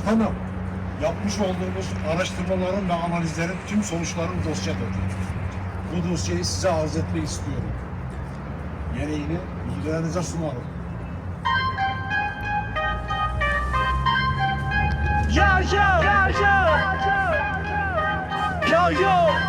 Başkanım, yapmış olduğumuz araştırmaların ve analizlerin tüm sonuçlarını dosyadadır. Bu dosyayı size arz etmek istiyorum. Gereğini bilgilerinize sunarım. Yo yo yo yo yo yo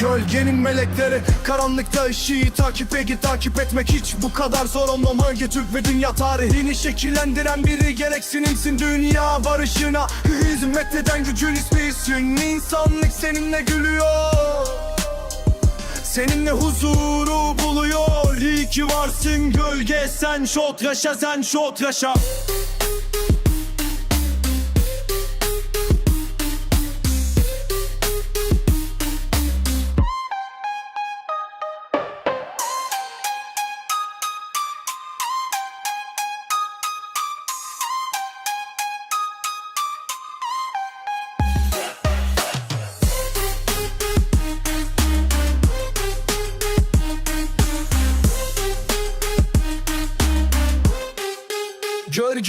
Gölgenin melekleri karanlıkta ışığı takip egi takip etmek hiç bu kadar zor olmam. Hangi Türk ve dünya tarihini şekillendiren biri gereksinimsin dünya barışına hizmet eden gücün ismisin insanlık seninle gülüyor. Seninle huzuru buluyor. İyi ki varsın gölge sen şot yaşa sen şot yaşa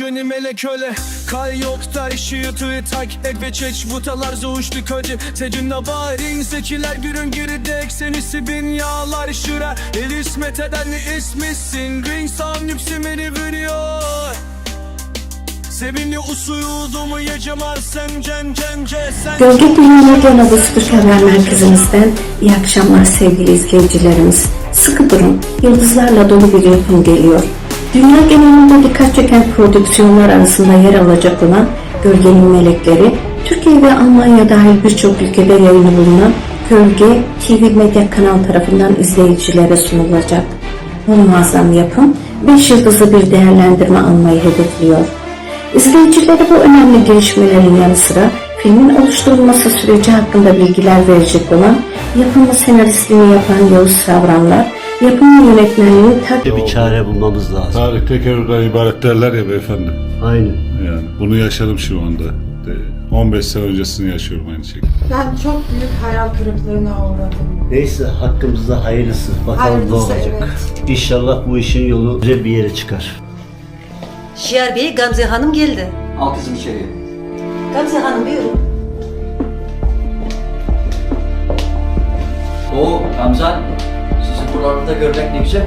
Gölgeni melek öyle. Kay yok da ışığı tak. Ek ve çeç butalar zoğuşlu kötü Tecünne varin zekiler bir ön geride Eksenisi bin yağlar şıra El ismet eden ismisin Ring san yüksemeni veriyor Sevinli usudumu yecemar sen cen cence sen Gölge Dünya Genel Spor Haber Merkezimizden iyi akşamlar sevgili izleyicilerimiz. Sıkı durun, yıldızlarla dolu bir yapım geliyor. Dünya genelinde dikkat çeken prodüksiyonlar arasında yer alacak olan Gölgenin Melekleri, Türkiye ve Almanya dahil birçok ülkede yayını bulunan Gölge TV Medya kanal tarafından izleyicilere sunulacak. Bu muazzam yapım 5 yıldızlı bir değerlendirme almayı hedefliyor. İzleyicilere bu önemli gelişmelerin yanı sıra filmin oluşturulması süreci hakkında bilgiler verecek olan yapımı senaristliğini yapan Yavuz Savranlar, yapımın yönetmenliğini tak Bir çare bulmamız lazım. Tarih tekerrürden ibaret derler ya beyefendi. Aynen. Yani bunu yaşadım şu anda. De- 15 sene öncesini yaşıyorum aynı şekilde. Ben çok büyük hayal kırıklığına uğradım. Neyse hakkımızda hayırlısı. Bakalım ne Hayırlısı, olacak. İnşallah bu işin yolu güzel bir yere çıkar. Şiar Bey, Gamze Hanım geldi. Al kızım içeriye. Gamze Hanım buyurun. Oo Ramazan, buralarda görmek ne güzel.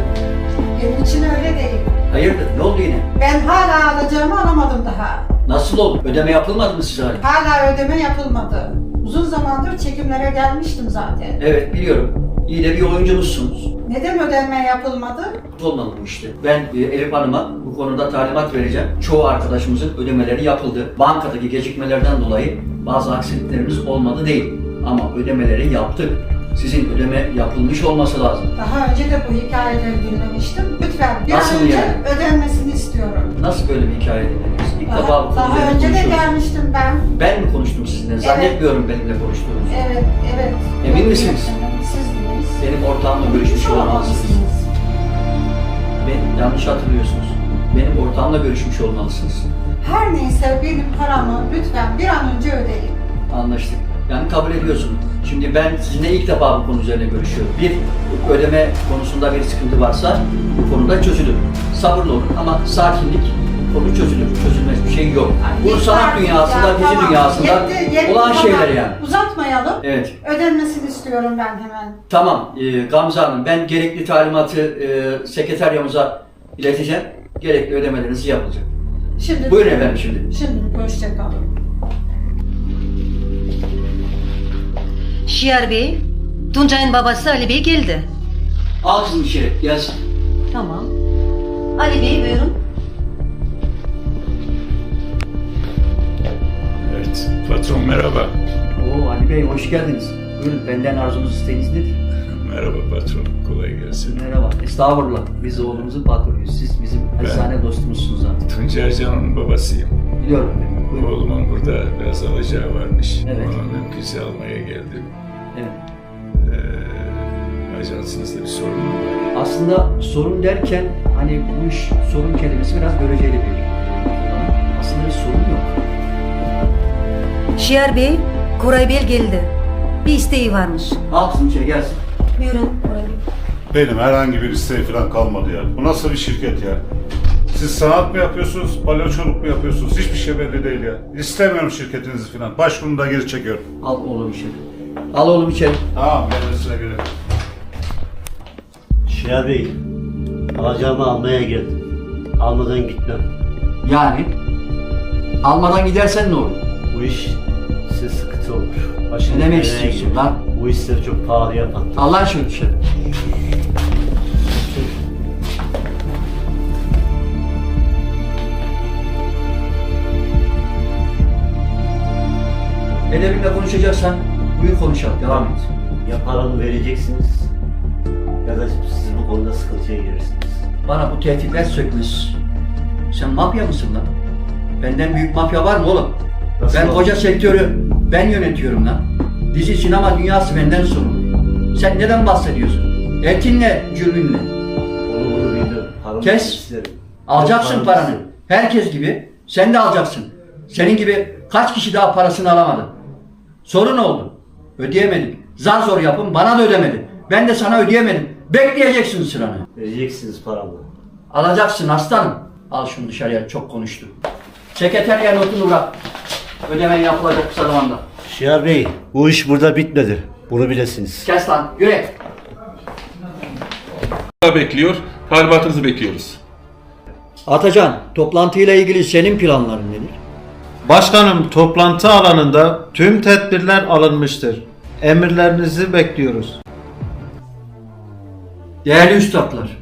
Benim için öyle değil. Hayırdır, ne oldu yine? Ben hala alacağımı alamadım daha. Nasıl oldu? Ödeme yapılmadı mı size hala? Hala ödeme yapılmadı. Uzun zamandır çekimlere gelmiştim zaten. Evet, biliyorum. İyi de bir oyuncumuzsunuz. Neden ödeme yapılmadı? Olmalı bu işte. Ben e, Elif Hanım'a bu konuda talimat vereceğim. Çoğu arkadaşımızın ödemeleri yapıldı. Bankadaki gecikmelerden dolayı bazı aksiliklerimiz olmadı değil. Ama ödemeleri yaptık. Sizin ödeme yapılmış olması lazım. Daha önce de bu hikayeleri dinlemiştim. Lütfen bir Nasıl an önce yani? ödenmesini istiyorum. Nasıl böyle bir hikaye dinlediniz? İlk defa bu Daha, daha önce de gelmiştim ben. Ben mi konuştum sizinle? Zannetmiyorum benimle konuştuğunuzu. Evet, evet. Emin misiniz? Sizdiniz. Benim ortağımla görüşmüş olmalısınız. Ben yanlış hatırlıyorsunuz. Benim ortağımla görüşmüş olmalısınız. Her neyse benim paramı lütfen bir an önce ödeyin. Anlaştık. Yani kabul ediyorsun. Şimdi ben sizinle ilk defa bu konu üzerine görüşüyorum. Bir, ödeme konusunda bir sıkıntı varsa bu konuda çözülür. Sabırlı olun ama sakinlik konu çözülür. Çözülmez bir şey yok. Bu Yeter sanat dünyasında, ya, dizi tamam. dünyasında Yetti, yetti, olan tamam. şeyler yani. Uzatmayalım. Evet. Ödenmesini istiyorum ben hemen. Tamam e, Gamze Hanım ben gerekli talimatı e, sekreteryamıza ileteceğim. Gerekli ödemeleriniz yapılacak. Şimdi Buyurun efendim şimdi. Şimdi hoşça Şiar Bey, Tuncay'ın babası Ali Bey geldi. Al kızım içeri gelsin. Tamam. Ali Bey buyurun. Evet. Patron merhaba. Oo Ali Bey hoş geldiniz. Buyurun benden arzunuz isteğiniz nedir? Merhaba patron. Kolay gelsin. Merhaba. Estağfurullah. Biz oğlumuzun patronuyuz. Siz bizim hastane dostumuzsunuz zaten. Tuncer Can'ın babasıyım. Biliyorum efendim. Buyurun. Oğlumun burada biraz alacağı varmış. Evet. Ona mümkünse almaya geldim. Evet. Ee, ajansınızda bir sorun mu var? Aslında sorun derken hani bu iş sorun kelimesi biraz göreceli bir kullanım. Aslında bir sorun yok. Şiar Bey, Koray Bey geldi. Bir isteği varmış. Al kızım içeri gelsin. Buyurun Koray Bey. Benim herhangi bir isteğim falan kalmadı ya. Bu nasıl bir şirket ya? Siz sanat mı yapıyorsunuz, palyaçoluk mu yapıyorsunuz? Hiçbir şey belli değil ya. İstemiyorum şirketinizi falan. Başvurunu da geri çekiyorum. Al oğlum içeri. Al oğlum içeri. Tamam, gelmesine göre. Şiar Bey, alacağımı almaya geldim. Almadan gitmem. Yani almadan gidersen ne olur? Bu iş size sıkıntı olur. Başınız Ne demek istiyorsun lan? Bu işleri çok pahalıya patlar. Allah aşkına dışarı. Edebinle konuşacaksan buyur konuşalım. Devam et. Ya paramı vereceksiniz ya da siz bu konuda sıkıntıya girirsiniz. Bana bu tehditler sökmüş. Sen mafya mısın lan? Benden büyük mafya var mı oğlum? Nasıl ben koca sektörü ben yönetiyorum lan. Dizi sinema dünyası benden sorumlu. Sen neden bahsediyorsun? Etinle, cürmünle. Onu bunu. Paramı Kes. isterim. Alacaksın paranı. isterim. Herkes gibi sen de alacaksın. Senin gibi kaç kişi daha parasını alamadı? Sorun oldu. Ödeyemedik. Zar zor yapın bana da ödemedi. Ben de sana ödeyemedim. Bekleyeceksin sıranı. Vereceksiniz paramı. Alacaksın aslanım. Al şunu dışarıya çok konuştu. Sekreterya notunu bırak. Ödemen yapılacak kısa zamanda. Şiar Bey, bu iş burada bitmedi. Bunu bilesiniz. Kes lan yürek. bekliyor. Talimatınızı bekliyoruz. Atacan toplantıyla ilgili senin planların nedir? Başkanım toplantı alanında tüm tedbirler alınmıştır. Emirlerinizi bekliyoruz. Değerli üstadlar.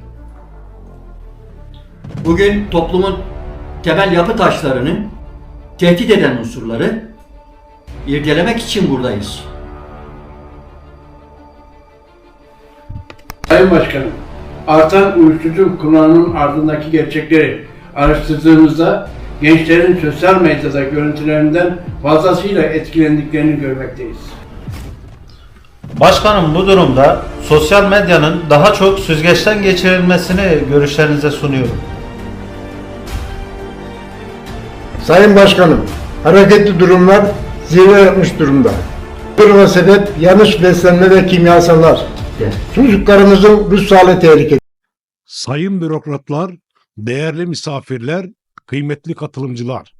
Bugün toplumun temel yapı taşlarını tehdit eden unsurları irdelemek için buradayız. Sayın Başkanım, artan uyuşturucu kullanımının ardındaki gerçekleri araştırdığımızda gençlerin sosyal medyada görüntülerinden fazlasıyla etkilendiklerini görmekteyiz. Başkanım bu durumda sosyal medyanın daha çok süzgeçten geçirilmesini görüşlerinize sunuyorum. Sayın Başkanım, hareketli durumlar zirve yapmış durumda. Duruma sebep yanlış beslenme ve kimyasallar. Çocuklarımızın ruh sağlığı tehlikede. Sayın bürokratlar, değerli misafirler, kıymetli katılımcılar.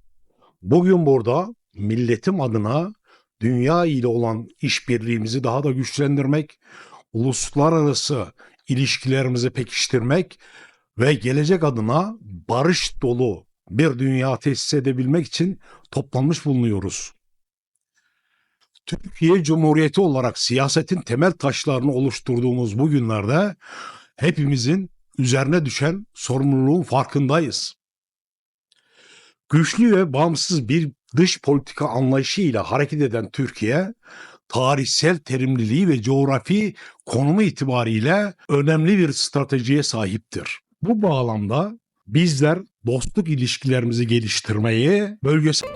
Bugün burada milletim adına dünya ile olan işbirliğimizi daha da güçlendirmek, uluslararası ilişkilerimizi pekiştirmek ve gelecek adına barış dolu bir dünya tesis edebilmek için toplanmış bulunuyoruz. Türkiye Cumhuriyeti olarak siyasetin temel taşlarını oluşturduğumuz bu günlerde hepimizin üzerine düşen sorumluluğun farkındayız. Güçlü ve bağımsız bir dış politika anlayışıyla hareket eden Türkiye, tarihsel terimliliği ve coğrafi konumu itibariyle önemli bir stratejiye sahiptir. Bu bağlamda bizler dostluk ilişkilerimizi geliştirmeyi, bölgesel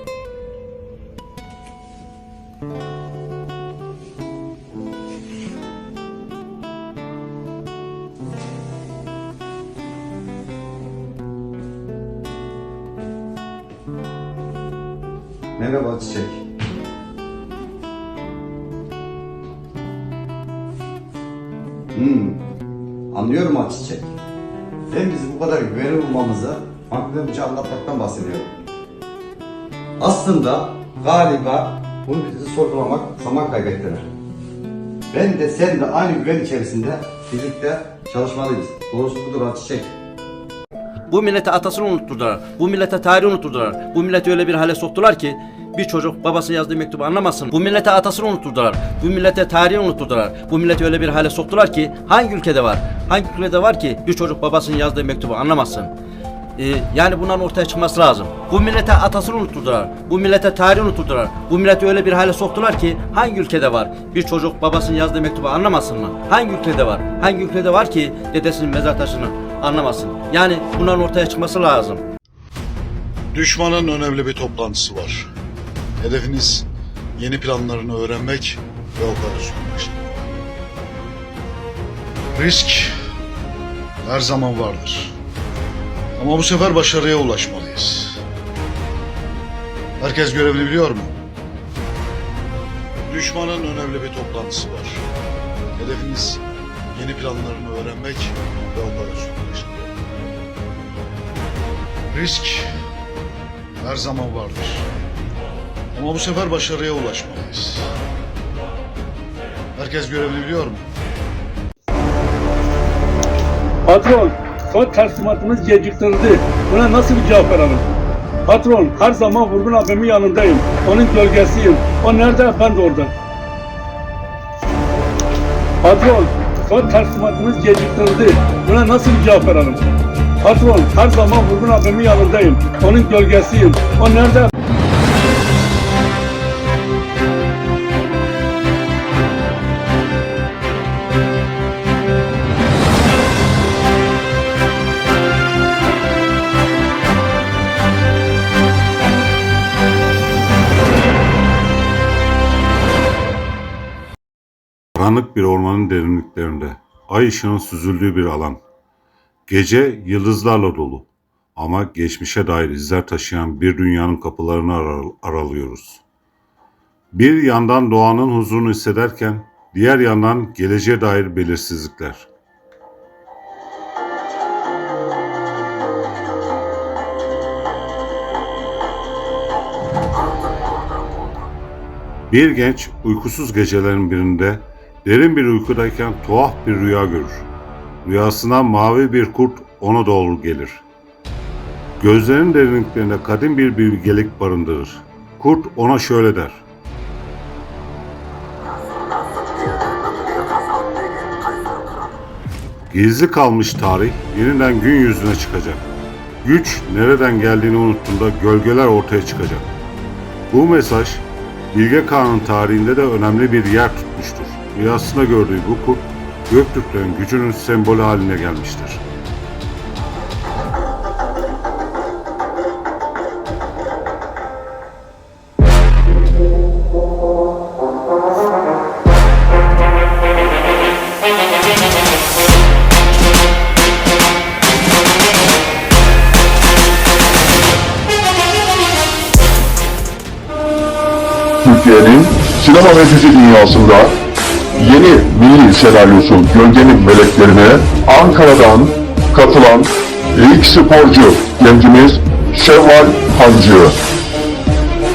Merhaba Çiçek. Hmm, anlıyorum ha Çiçek. Sen bizi bu kadar güvenilir bulmamızı maklumca anlatmaktan bahsediyorum. Aslında galiba bunu bizi sorgulamak zaman kaybettirir. Ben de sen de aynı güven içerisinde birlikte çalışmalıyız. Doğrusu budur ha Çiçek. Bu millete atasını unutturdular. Bu millete tarihi unutturdular. Bu milleti öyle bir hale soktular ki bir çocuk babasının yazdığı mektubu anlamasın. Bu millete atasını unutturdular. Bu millete tarihi unutturdular. Bu milleti öyle bir hale soktular ki hangi ülkede var? Hangi ülkede var ki bir çocuk babasının yazdığı mektubu anlamasın? Ee, yani bunların ortaya çıkması lazım. Bu millete atasını unutturdular. Bu millete tarihi unutturdular. Bu milleti öyle bir hale soktular ki hangi ülkede var? Bir çocuk babasının yazdığı mektubu anlamasın mı? Hangi ülkede var? Hangi ülkede var ki dedesinin mezar taşını anlamasın? Yani bunların ortaya çıkması lazım. Düşmanın önemli bir toplantısı var. Hedefiniz yeni planlarını öğrenmek ve operasyon başlamak. Risk her zaman vardır. Ama bu sefer başarıya ulaşmalıyız. Herkes görevini biliyor mu? Düşmanın önemli bir toplantısı var. Hedefiniz yeni planlarını öğrenmek ve operasyon başlamak. Risk her zaman vardır. Ama bu sefer başarıya ulaşmalıyız. Herkes görevini biliyor mu? Patron, son teslimatımız geciktirildi. Buna nasıl bir cevap verelim? Patron, her zaman Vurgun abimin yanındayım. Onun gölgesiyim. O nerede efendi orada? Patron, son teslimatımız geciktirildi. Buna nasıl bir cevap verelim? Patron, her zaman Vurgun abimin yanındayım. Onun gölgesiyim. O nerede? Karanlık bir ormanın derinliklerinde, ay ışığının süzüldüğü bir alan. Gece yıldızlarla dolu ama geçmişe dair izler taşıyan bir dünyanın kapılarını aral- aralıyoruz. Bir yandan doğanın huzurunu hissederken, diğer yandan geleceğe dair belirsizlikler. Bir genç uykusuz gecelerin birinde derin bir uykudayken tuhaf bir rüya görür. Rüyasına mavi bir kurt ona doğru gelir. Gözlerinin derinliklerinde kadim bir bilgelik barındırır. Kurt ona şöyle der. Gizli kalmış tarih yeniden gün yüzüne çıkacak. Güç nereden geldiğini unuttuğunda gölgeler ortaya çıkacak. Bu mesaj Bilge Kağan'ın tarihinde de önemli bir yer tutmuştur. Rüyasında gördüğü bu kurt, Göktürklerin gücünün sembolü haline gelmiştir. Türkiye'nin sinema ve dizi dünyasında yeni milli senaryosu Gölgenin Meleklerine Ankara'dan katılan ilk sporcu gencimiz Şevval Hancı.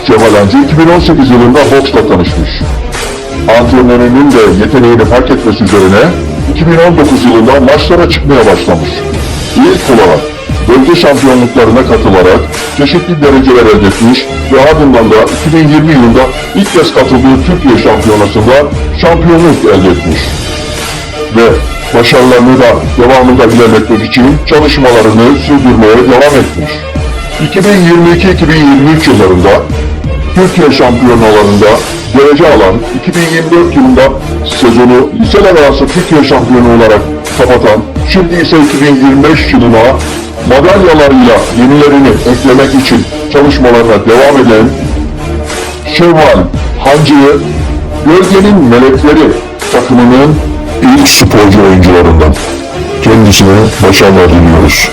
Şevval Hancı 2018 yılında boksla tanışmış. Antrenörünün de yeteneğini fark etmesi üzerine 2019 yılında maçlara çıkmaya başlamış. İlk olarak bölge şampiyonluklarına katılarak çeşitli dereceler elde etmiş ve ardından da 2020 yılında ilk kez katıldığı Türkiye şampiyonasında şampiyonluk elde etmiş. Ve başarılarını da devamında ilerletmek için çalışmalarını sürdürmeye devam etmiş. 2022-2023 yıllarında Türkiye şampiyonalarında derece alan 2024 yılında sezonu liseler arası Türkiye şampiyonu olarak kapatan, şimdi ise 2025 yılına madalyalarıyla yenilerini eklemek için çalışmalarına devam eden Şevval Hancı'yı Gölgenin Melekleri takımının ilk sporcu oyuncularından. Kendisine başarılar diliyoruz.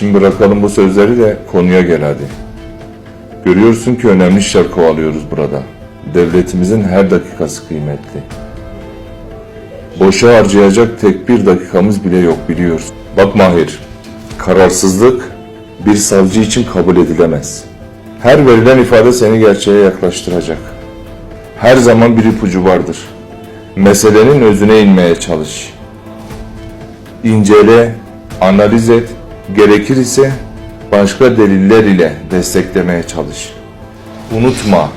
Şimdi bırakalım bu sözleri de konuya gel hadi. Görüyorsun ki önemli işler kovalıyoruz burada. Devletimizin her dakikası kıymetli. Boşa harcayacak tek bir dakikamız bile yok biliyorsun. Bak Mahir, kararsızlık bir savcı için kabul edilemez. Her verilen ifade seni gerçeğe yaklaştıracak. Her zaman bir ipucu vardır. Meselenin özüne inmeye çalış. İncele, analiz et, gerekir ise başka deliller ile desteklemeye çalış. Unutma,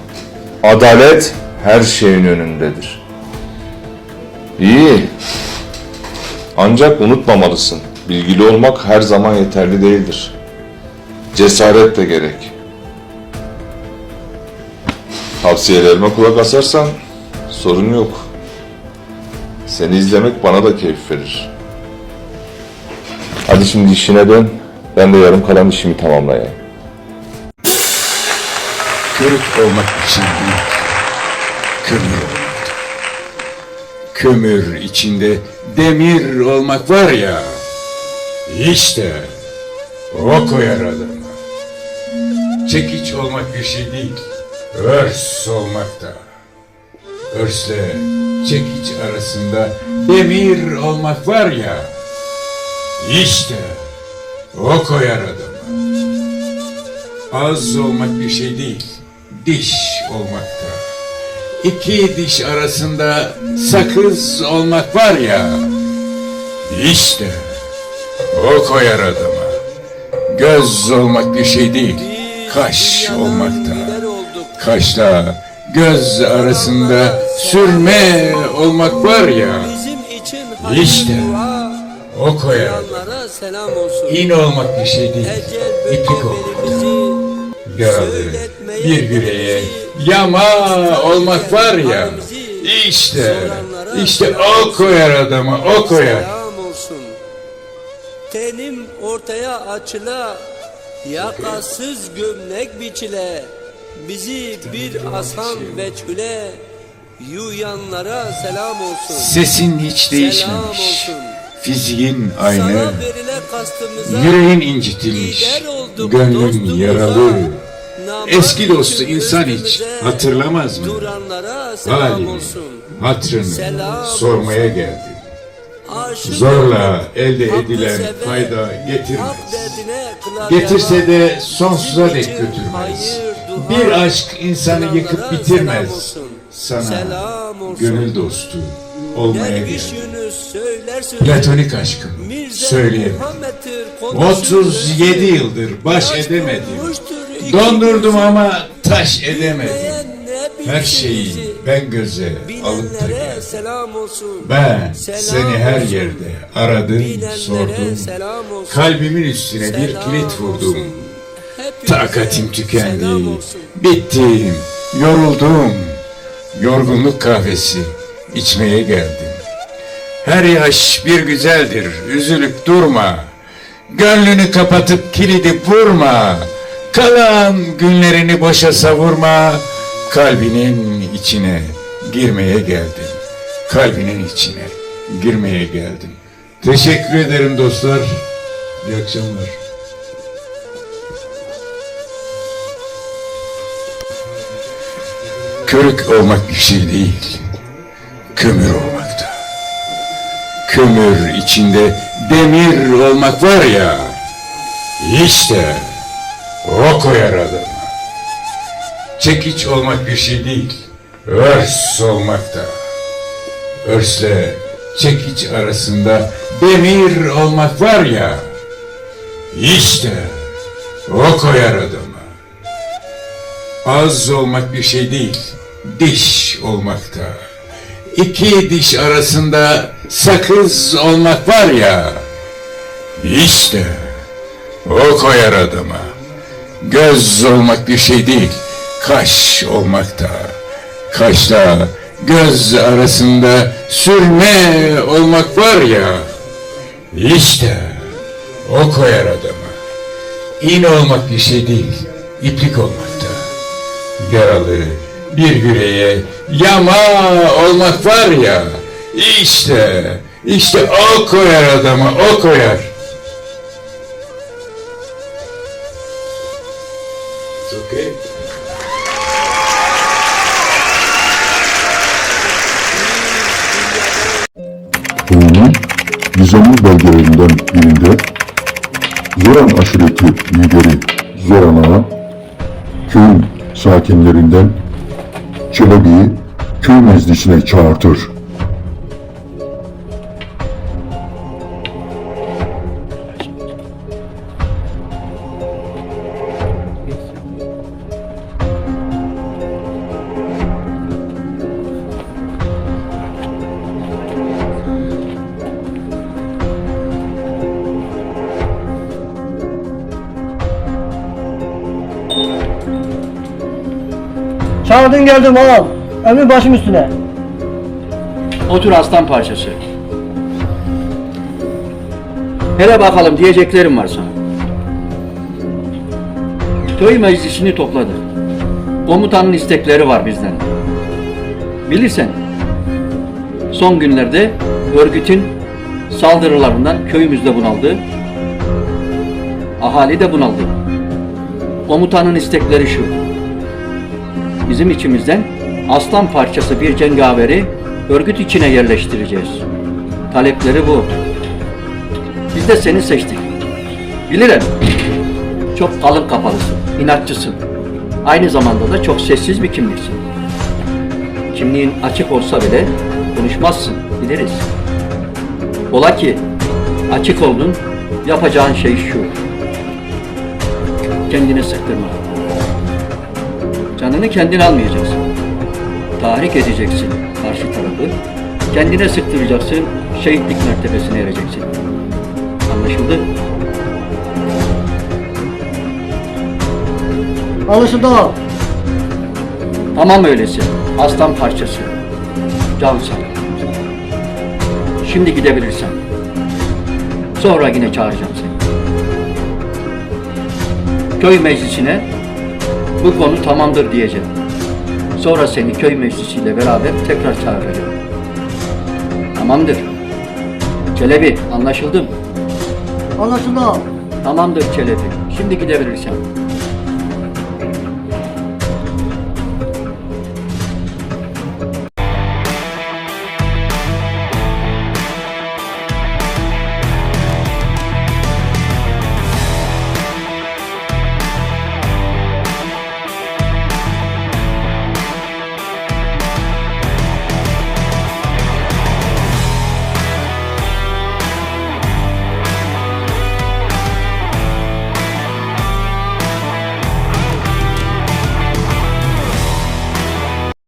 adalet her şeyin önündedir. İyi. Ancak unutmamalısın. Bilgili olmak her zaman yeterli değildir. Cesaret de gerek. Tavsiyelerime kulak asarsan sorun yok. Seni izlemek bana da keyif verir. Hadi şimdi işine dön. Ben de yarım kalan işimi tamamlayayım. Körük olmak için değil, kömür. Kömür içinde demir olmak var ya, işte o koyar adamı. Çekiç olmak bir şey değil, örs olmak da. Örsle çekiç arasında demir olmak var ya, işte o koyar adamı. Az olmak bir şey değil, diş olmakta. İki diş arasında sakız olmak var ya, işte o koyar adama. Göz olmak bir şey değil, kaş olmakta. Kaşla göz arasında sürme olmak var ya, işte o koyar adama. İn olmak bir şey değil, iplik olmakta. Yaralı bir yüreğe yama olmak var ya, işte, işte o koyar adamı, o koyar. Tenim ortaya açıla, yakasız gömlek biçile, bizi bir asan ve çüle, yuyanlara selam olsun. Sesin hiç Selam değişmemiş, olsun. Fiziğin aynı, yüreğin incitilmiş, gönlün yaralı. Eski dostu insan hiç hatırlamaz mı? Halini, olsun. hatrını sormaya. Aşık Zorla elde edilen fayda getirmez. Getirse de sonsuza dek götürmez. Bir aşk insanı yıkıp bitirmez. Sana gönül dostu olmaya Derviş Platonik aşkım söyleyemem. Muhammed'tir, konuşur 37 sözü. yıldır baş edemedim. Dondurdum ama taş edemedim. Her şeyi ben göze alıp da. Ben seni her yerde aradım, sordum. Kalbimin üstüne bir kilit vurdum. Takatim tükendi. Bittim, yoruldum. Yorgunluk kahvesi içmeye geldim. Her yaş bir güzeldir, üzülüp durma. Gönlünü kapatıp kilidi vurma. Kalan günlerini boşa savurma. Kalbinin içine girmeye geldim. Kalbinin içine girmeye geldim. Teşekkür ederim dostlar. İyi akşamlar. Körük olmak bir şey değil, kömür olmakta. Kömür içinde demir olmak var ya, işte o koyar adamı. Çekiç olmak bir şey değil, örs olmakta. Örsle çekiç arasında demir olmak var ya, işte o koyar adamı. Az olmak bir şey değil, diş olmakta. İki diş arasında sakız olmak var ya, işte o koyar adama. Göz olmak bir şey değil, kaş olmakta. Kaşla göz arasında sürme olmak var ya, işte o koyar adama. İğne olmak bir şey değil, iplik olmakta. Yaralı bir yüreğe yama olmak var ya işte işte o koyar adamı o koyar. Okay. Doğu'nun nizami bölgelerinden birinde Zoran aşireti lideri Zoran Ağa köyün sakinlerinden Çelebi'yi köy meclisine çağırtır. Çağırdın geldim ağam. Ömür başım üstüne. Otur aslan parçası. Hele bakalım diyeceklerim var sana. Köy meclisini topladı. Komutanın istekleri var bizden. Bilirsen, son günlerde örgütün saldırılarından köyümüzde bunaldı. Ahali de bunaldı. Komutanın istekleri şu. Bizim içimizden aslan parçası bir cengaveri örgüt içine yerleştireceğiz. Talepleri bu. Biz de seni seçtik. Bilirim. Çok kalın kafalısın, inatçısın. Aynı zamanda da çok sessiz bir kimliksin. Kimliğin açık olsa bile konuşmazsın, biliriz. Ola ki açık oldun, yapacağın şey şu. Kendini sıktırma. Canını kendin almayacaksın. Tahrik edeceksin karşı tarafı. Kendine sıktıracaksın, şehitlik mertebesine ereceksin. Anlaşıldı? Alışıldı ağam. Tamam öyleyse. Aslan parçası. Can sağ. Şimdi gidebilirsen. Sonra yine çağıracağım seni. Köy meclisine bu konu tamamdır diyeceğim. Sonra seni köy meclisiyle beraber tekrar çağıracağım. Tamamdır. Çelebi anlaşıldı mı? Anlaşıldı ağam. Tamamdır Çelebi. Şimdi gidebilirsen.